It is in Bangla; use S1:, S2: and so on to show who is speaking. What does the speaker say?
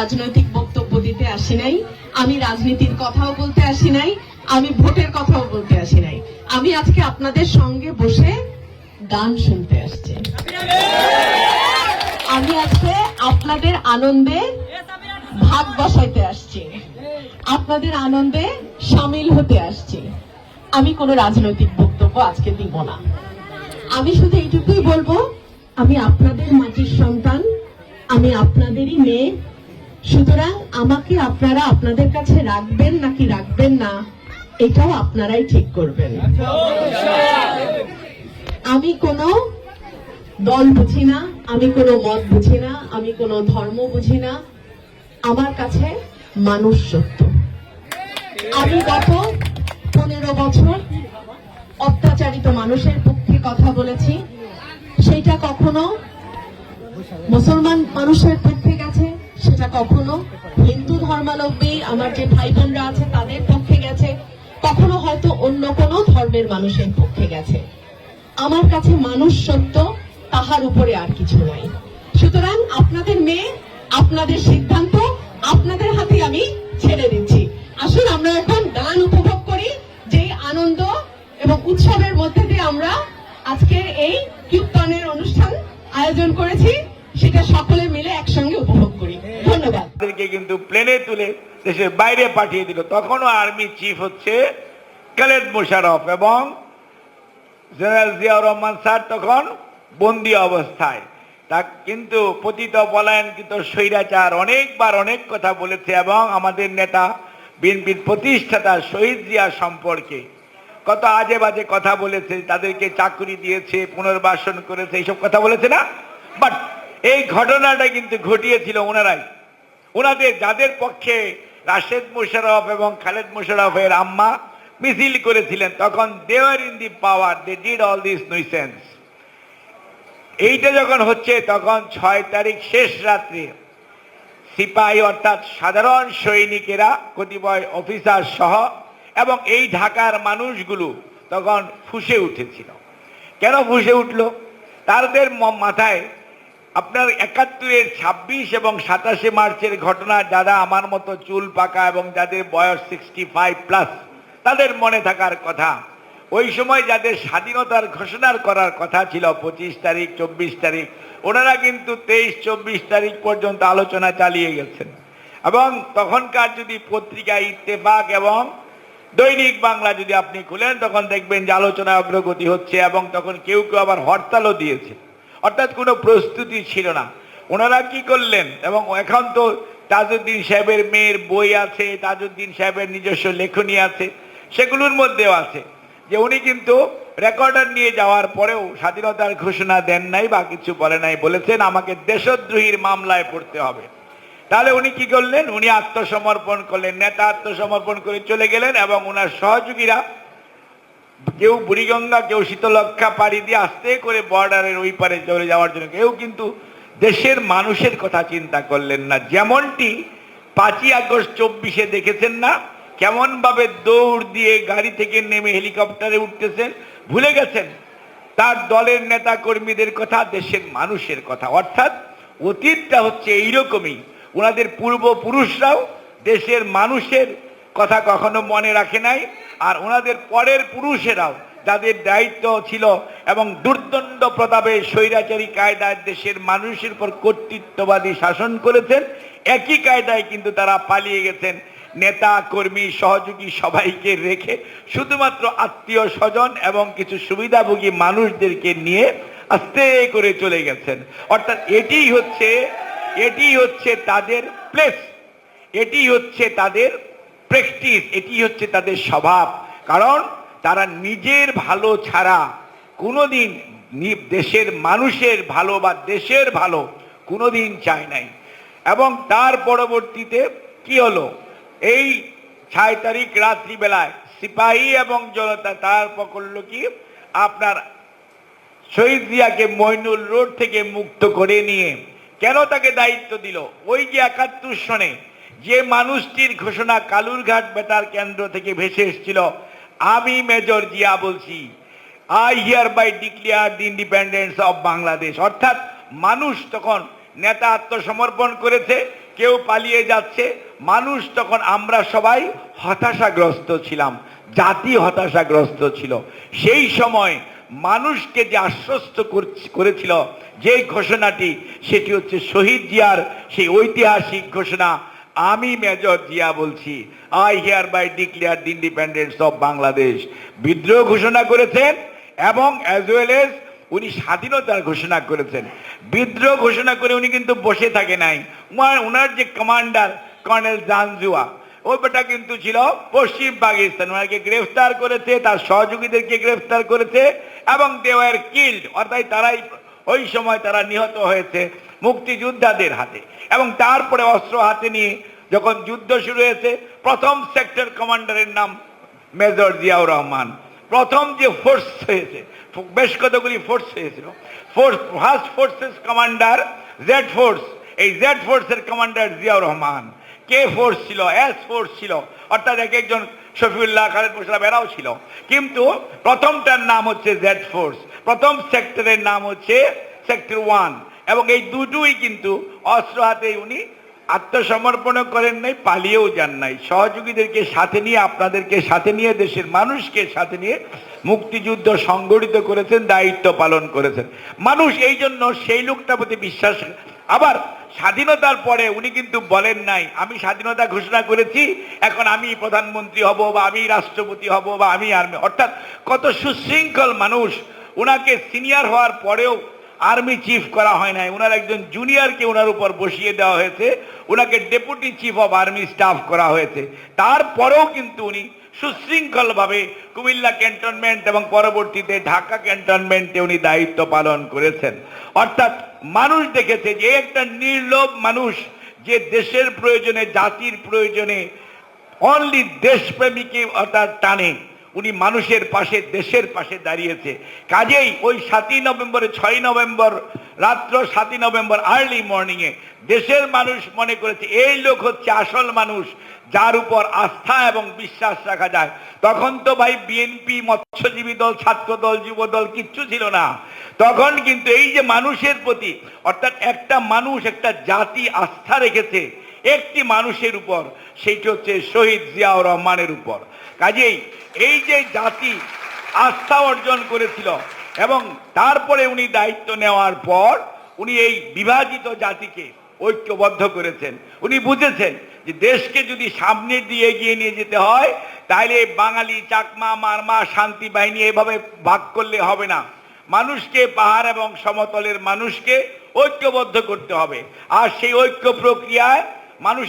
S1: রাজনৈতিক বক্তব্য দিতে আসি নাই, আমি রাজনীতির কথাও বলতে আসি নাই, আমি ভোটের কথাও বলতে আসি নাই। আমি আজকে আপনাদের সঙ্গে বসে গান শুনতে আসছি। আমি আজকে আপনাদের আনন্দে ভাগ বসাইতে আসছি। আপনাদের আনন্দে সামিল হতে আসছি। আমি কোনো রাজনৈতিক বক্তব্য আজকে দিব না। আমি শুধু এইটুকুই বলব আমি আপনাদের মাটির সন্তান, আমি আপনাদেরই মেয়ে। সুতরাং আমাকে আপনারা আপনাদের কাছে রাখবেন নাকি রাখবেন না, এটাও আপনারাই ঠিক করবেন। আমি কোনো দল বুঝি না, আমি কোনো মত বুঝি না, আমি কোনো ধর্ম বুঝি না। আমার কাছে মানুষ সত্য। আমি গত পনেরো বছর অত্যাচারিত মানুষের পক্ষে কথা বলেছি। সেটা কখনো মুসলমান মানুষের পক্ষে গেছে, সেটা কখনো হিন্দু ধর্মাবলম্বী আমার যে ভাই বোনরা আছে তাদের পক্ষে গেছে, কখনো হয়তো অন্য কোনো ধর্মের মানুষের পক্ষে গেছে। আমার কাছে মানুষ সত্য, তাহার উপরে আর কিছু নাই। সুতরাং আপনাদের মেয়ে, আপনাদের সিদ্ধান্ত, আপনাদের হাতে আমি ছেড়ে দিচ্ছি। আসুন আমরা এখন গান উপভোগ করি, যে আনন্দ এবং উৎসবের মধ্যে দিয়ে আমরা আজকের এই কীর্তনের অনুষ্ঠান আয়োজন করেছি, সেটা সকলে মিলে একসঙ্গে উপভোগ করি। ধন্যবাদ।
S2: কিন্তু প্লেনে তুলে দেশের বাইরে পাঠিয়ে দিল। তখনও আর্মি চিফ হচ্ছে খালেদ মোশারফ এবং জেনারেল জিয়াউর রহমান স্যার তখন বন্দি অবস্থায়। তা কিন্তু পতিত পলায়ন পলায়নকৃত স্বৈরাচার অনেকবার অনেক কথা বলেছে এবং আমাদের নেতা, বিএনপির প্রতিষ্ঠাতা শহীদ জিয়া সম্পর্কে কত আজে বাজে কথা বলেছে, তাদেরকে চাকরি দিয়েছে, পুনর্বাসন করেছে, এইসব কথা বলেছে না? বাট এই ঘটনাটা কিন্তু ঘটিয়েছিল ওনারাই। ওনাদের যাদের পক্ষে রাশেদ মুশারফ এবং খালেদ মুশারফের আম্মা মিছিল করেছিলেন, তখন দেওয়ার in the power they did all this nuisance এইটা যখন হচ্ছে, তখন ছয় তারিখ শেষ রাত্রে সিপাহী অর্থাৎ সাধারণ সৈনিকেরা, কতিপয় অফিসার সহ এবং এই ঢাকার মানুষগুলো তখন ফুসে উঠেছিল। কেন ফুসে উঠল? তাদের মাথায় আপনার একাত্তরের ছাব্বিশ এবং সাতাশে মার্চের ঘটনা, যারা আমার মতো চুল পাকা এবং যাদের বয়স সিক্সটি ফাইভ প্লাস তাদের মনে থাকার কথা। ওই সময় যাদের স্বাধীনতার ঘোষণার করার কথা ছিল, পঁচিশ তারিখ, চব্বিশ তারিখ, ওনারা কিন্তু তেইশ, চব্বিশ তারিখ পর্যন্ত আলোচনা চালিয়ে গেছেন। এবং তখনকার যদি পত্রিকা ইত্তেফাক এবং দৈনিক বাংলা যদি আপনি খুলেন, তখন দেখবেন যে আলোচনা অগ্রগতি হচ্ছে এবং তখন কেউ কেউ আবার হরতালও দিয়েছে। অর্থাৎ কোনো প্রস্তুতি ছিল না। ওনারা কি করলেন? এবং এখন তো তাজউদ্দিন সাহেবের মেয়ের বই আছে, তাজউদ্দিন সাহেবের নিজস্ব লেখনী আছে, সেগুলোর মধ্যেও আছে। যে উনি কিন্তু রেকর্ডার নিয়ে যাওয়ার পরেও স্বাধীনতার ঘোষণা দেন নাই বা কিছু বলে নাই, বলেছেন আমাকে দেশদ্রোহীর মামলায় পড়তে হবে। তাহলে উনি কি করলেন? উনি আত্মসমর্পণ করলেন। নেতা আত্মসমর্পণ করে চলে গেলেন এবং ওনার সহযোগীরা কেউ বুড়িগঙ্গা, কেউ শীতলক্ষা পাড়ি দিয়ে আস্তে করে বর্ডারের ওই পারে চলে যাওয়ার জন্য কেউ কিন্তু দেশের মানুষের কথা চিন্তা করলেন না। যেমনটি পাঁচই আগস্ট চব্বিশে দেখেছেন না কেমন ভাবে দৌড় দিয়ে গাড়ি থেকে নেমে হেলিকপ্টারে উঠতেছেন, ভুলে গেছেন? তার দলের নেতা কর্মীদের কথা, দেশের মানুষের কথা। অর্থাৎ অতীতটা হচ্ছে এইরকমই। ওনাদের পূর্বপুরুষরাও দেশের মানুষের কথা কখনো মনে রাখে নাই, আর ওনাদের পরের পুরুষেরাও যাদের দায়িত্ব ছিল এবং দুর্দণ্ড প্রতাপে স্বৈরাচারী কায়দায় দেশের মানুষের উপর কর্তৃত্ববাদী শাসন করেছেন, একই কায়দায় কিন্তু তারা পালিয়ে গেছেন। নেতা, কর্মী, সহযোগী সবাইকে রেখে শুধুমাত্র আত্মীয় স্বজন এবং কিছু সুবিধাভোগী মানুষদেরকে নিয়ে আস্তে করে চলে গেছেন। অর্থাৎ এটি হচ্ছে এটি হচ্ছে তাদের প্লেস এটি হচ্ছে তাদের প্র্যাকটিস এটি হচ্ছে তাদের স্বভাব। কারণ তারা নিজের ভালো ছাড়া কোনোদিন দেশের মানুষের ভালো বা দেশের ভালো কোনোদিন চায় নাই। এবং তার পরবর্তীতে কি হলো? এই ছয় তারিখ রাত্রিবেলায় সিপাহী এবং জনতা তার করল কি? আপনার শহীদ জিয়াকে মইনুল রোড থেকে মুক্ত করে নিয়ে কেন তাকে দায়িত্ব দিল? ওই যে একাত্তর সনে যে মানুষটির ঘোষণা কালুরঘাট বেতার কেন্দ্র থেকে ভেসে এসেছিল, আমি মেজর জিয়া বলছি I hereby declare the independence of Bangladesh অর্থাৎ মানুষ তখন নেতা আত্মসমর্পণ করেছে, কেউ পালিয়ে যাচ্ছে, মানুষ তখন আমরা সবাই হতাশাগ্রস্ত ছিলাম, জাতি হতাশাগ্রস্ত ছিল। সেই সময় মানুষকে যে আশ্বস্ত করছ- করেছিল, যে ঘোষণাটি, সেটি হচ্ছে শহীদ জিয়ার সেই ঐতিহাসিক ঘোষণা, আমি মেজর জিয়া বলছি I hereby declare independence of Bangladesh বিদ্রোহ ঘোষণা করেছেন এবং অ্যাজ ওয়েল এজ উনি স্বাধীনতার ঘোষণা করেছেন। বিদ্রোহ ঘোষণা করে উনি কিন্তু বসে থাকে নাই। উনার যে কমান্ডার কর্নেল জানজুয়া ওই বেটা কিন্তু ছিল পশ্চিম পাকিস্তান। ওনাকে গ্রেফতার করেছে, তার সহযোগীদেরকে গ্রেফতার করেছে এবং দে ওয়ার কিল্ড অর্থাৎ তারাই ওই সময় তারা নিহত হয়েছে মুক্তিযোদ্ধাদের হাতে। এবং তারপরে অস্ত্র হাতে নিয়ে যখন যুদ্ধ শুরু হয়েছে, প্রথম সেক্টর কমান্ডারের নাম মেজর জিয়াউর রহমান। প্রথম যে ফোর্স হয়েছে, বেশ কতগুলি ফোর্স হয়েছিল। Force first forces commander Z force এই জেড ফোর্সের কমান্ডার জিয়াউর রহমান। কে ফোর্স ছিল? এস ফোর্স ছিল। অর্থাৎ এক একজন শফিউল্লাহ, খালেদ মুশারফ এরাও ছিল। কিন্তু প্রথমটার নাম হচ্ছে জেড ফোর্স। প্রথম সেক্টরের নাম হচ্ছে সেক্টর ওয়ান। এবং এই দুটোই কিন্তু অস্ত্র হাতে উনি আত্মসমর্পণ করেন নাই, পালিয়েও যান নাই। সহযোগীদেরকে সাথে নিয়ে, আপনাদেরকে সাথে নিয়ে, দেশের মানুষকে সাথে নিয়ে মুক্তিযুদ্ধ সংগঠিত করেছেন, দায়িত্ব পালন করেছেন। মানুষ এই জন্য সেই লোকটার প্রতি বিশ্বাস আবার স্বাধীনতার পরে উনি কিন্তু বলেন নাই, আমি স্বাধীনতা ঘোষণা করেছি, এখন আমি প্রধানমন্ত্রী হব বা আমি রাষ্ট্রপতি হব বা আমি আর্মি, অর্থাৎ কত সুশৃঙ্খল মানুষ ওনাকে সিনিয়র হওয়ার পরেও আর্মি চিফ করা হয় নাই ওনার একজন জুনিয়রকে ওনার উপর বসিয়ে দেওয়া হয়েছে ওনাকে deputy chief of army staff করা হয়েছে, তারপরেও কিন্তু উনি সুশৃঙ্খলভাবে কুমিল্লা ক্যান্টনমেন্ট এবং পরবর্তীতে ঢাকা ক্যান্টনমেন্টে উনি দায়িত্ব পালন করেছেন। অর্থাৎ মানুষ দেখেছে যে একটা নির্লোভ মানুষ যে দেশের প্রয়োজনে, জাতির প্রয়োজনে অনলি দেশপ্রেমীকে অর্থাৎ টানে, উনি মানুষের পাশে, দেশের পাশে দাঁড়িয়েছে। কাজেই ওই সাতই নভেম্বরে ছয় নভেম্বর, রাত্র সাতই নভেম্বর আর্লি মর্নিংয়ে দেশের মানুষ মনে করেছে, এই লোক হচ্ছে আসল মানুষ যার উপর আস্থা এবং বিশ্বাস রাখা যায়। তখন তো ভাই বিএনপি মৎস্যজীবী দল, ছাত্র দল, যুব দল কিচ্ছু ছিল না। তখন কিন্তু এই যে মানুষের প্রতি, অর্থাৎ একটা মানুষ, একটা জাতি আস্থা রেখেছে একটি মানুষের উপর সেইটি হচ্ছে শহীদ জিয়াউর রহমানের উপর। কাজেই এই যে জাতি আস্থা অর্জন করেছিল এবং তারপরে উনি দায়িত্ব নেওয়ার পর উনি এই বিভাজিত জাতিকে ঐক্যবদ্ধ করেছেন। উনি বুঝেছেন যে দেশকে যদি সামনে দিয়ে এগিয়ে নিয়ে যেতে হয় তাহলে বাঙালি চাকমা, মারমা, শান্তি বাহিনী এভাবে ভাগ করলে হবে না। মানুষকে, পাহাড় এবং সমতলের মানুষকে ঐক্যবদ্ধ করতে হবে। আর সেই ঐক্য প্রক্রিয়ায় মানুষ